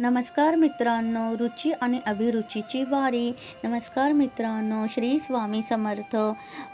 नमस्कार मित्रांनो रुची आणि अभिरुचीची वारी. नमस्कार मित्रांनो श्री स्वामी समर्थ.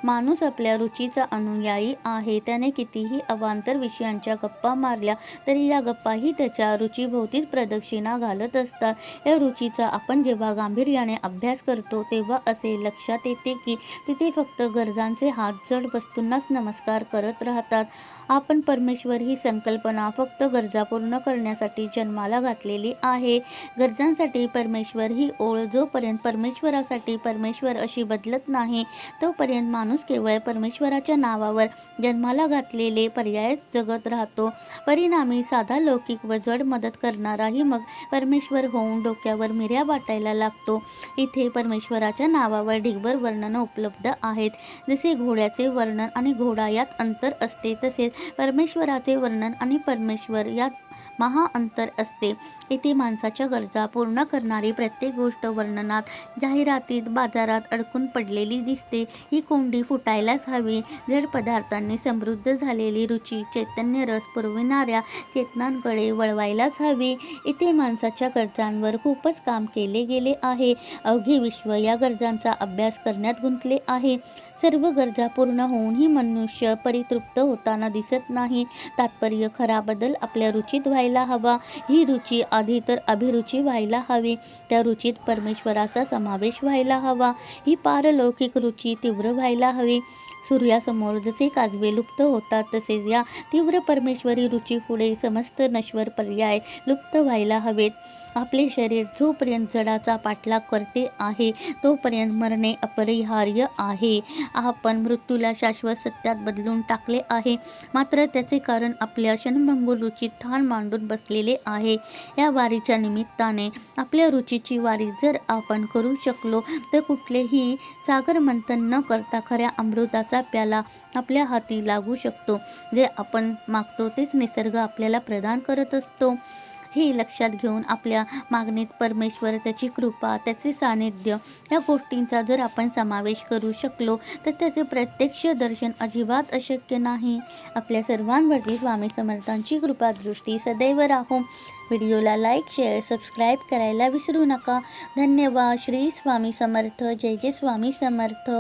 माणूस आपल्या रुचीचा अनुयायी आहे. त्याने कितीही अवांतर विषयांच्या गप्पा मारल्या तरी या गप्पाही त्याच्या रुचीभोवतीच प्रदक्षिणा घालत असतात. या रुचीचा आपण जेव्हा गांभीर्याने अभ्यास करतो तेव्हा असे लक्षात येते की तिथे फक्त गरजांचे हात जड वस्तूंनाच नमस्कार करत राहतात. आपण परमेश्वर ही संकल्पना फक्त गरजा पूर्ण करण्यासाठी जन्माला घातलेली आहे. आहे. गरजांसाठी परमेश्वर ही ओळ. जोपर्यंत परमेश्वरासाठी परमेश्वर अशी बदलत नाही तोपर्यंत माणूस केवळ परमेश्वराच्या नावावर जन्माला घातलेले पर्यायच जगत राहतो. परिणामी साधा लौकिक व जड मदत करणाराही मग परमेश्वर होऊन डोक्यावर मिऱ्या वाटायला लागतो. इथे परमेश्वराच्या नावावर ढिगभर वर्णनं उपलब्ध आहेत. जसे घोड्याचे वर्णन आणि घोडा यात अंतर असते तसेच परमेश्वराचे वर्णन आणि परमेश्वर यात महा अंतर असते. इथे माणसाच्या गरजा पूर्ण करणारी प्रत्येक गोष्ट वर्णनात जाहिरातीत बाजारात अडकून पडलेली दिसते. ही कोंडी फुटायलाच हवी. जड पदार्थांनी समृद्ध झालेली रुची चैतन्य रस पुरविणाऱ्या चेतनांकडे वळवायलाच हवी. इथे माणसाच्या गरजांवर खूपच काम केले गेले आहे. अवघे विश्व या गरजांचा अभ्यास करण्यात गुंतले आहे. सर्व गरजा पूर्ण होऊनही मनुष्य परितृप्त होताना दिसत नाही. तात्पर्य खरा बदल आपल्या रुचीत व्हायला हवा. ही रुची आधी तर अभिरुची व्हायला हवी. त्या रुचीत परमेश्वराचा समावेश व्हायला हवा. ही पारलौकिक रुची तीव्र व्हायला हवी. सूर्यासमोर जसे काजवे लुप्त होतात तसेच या तीव्र परमेश्वरी रुची पुढे समस्त नश्वर पर्याय लुप्त व्हायला हवेत. आपले शरीर जोपर्यंत जडाचा पाठलाग करते आहे तोपर्यंत मरणे अपरिहार्य आहे. आपण मृत्यूला शाश्वत सत्यात बदलून टाकले आहे. मात्र त्याचे कारण आपल्या क्षणभंगूर रुचीत ठाण मांडून बसलेले आहे. या वारीच्या निमित्ताने आपल्या रुचीची वारी जर आपण करू शकलो तर कुठलेही सागर मंथन न करता खऱ्या अमृताचा प्याला आपल्या हाती लागू शकतो. जे आपण मागतो तेच निसर्ग आपल्याला प्रदान करत असतो. हे लक्षात घेऊन आपल्या मागणीत परमेश्वर त्याची कृपा त्याचे सानिध्य या गोष्टींचा जर आपण समावेश करू शकलो तर त्याचे प्रत्यक्ष दर्शन अजिबात अशक्य नाही. आपल्या सर्वांवरती स्वामी समर्थांची कृपा दृष्टी सदैव राहो. व्हिडिओला लाईक शेअर सबस्क्राईब करायला विसरू नका. धन्यवाद. श्री स्वामी समर्थ. जय जय स्वामी समर्थ.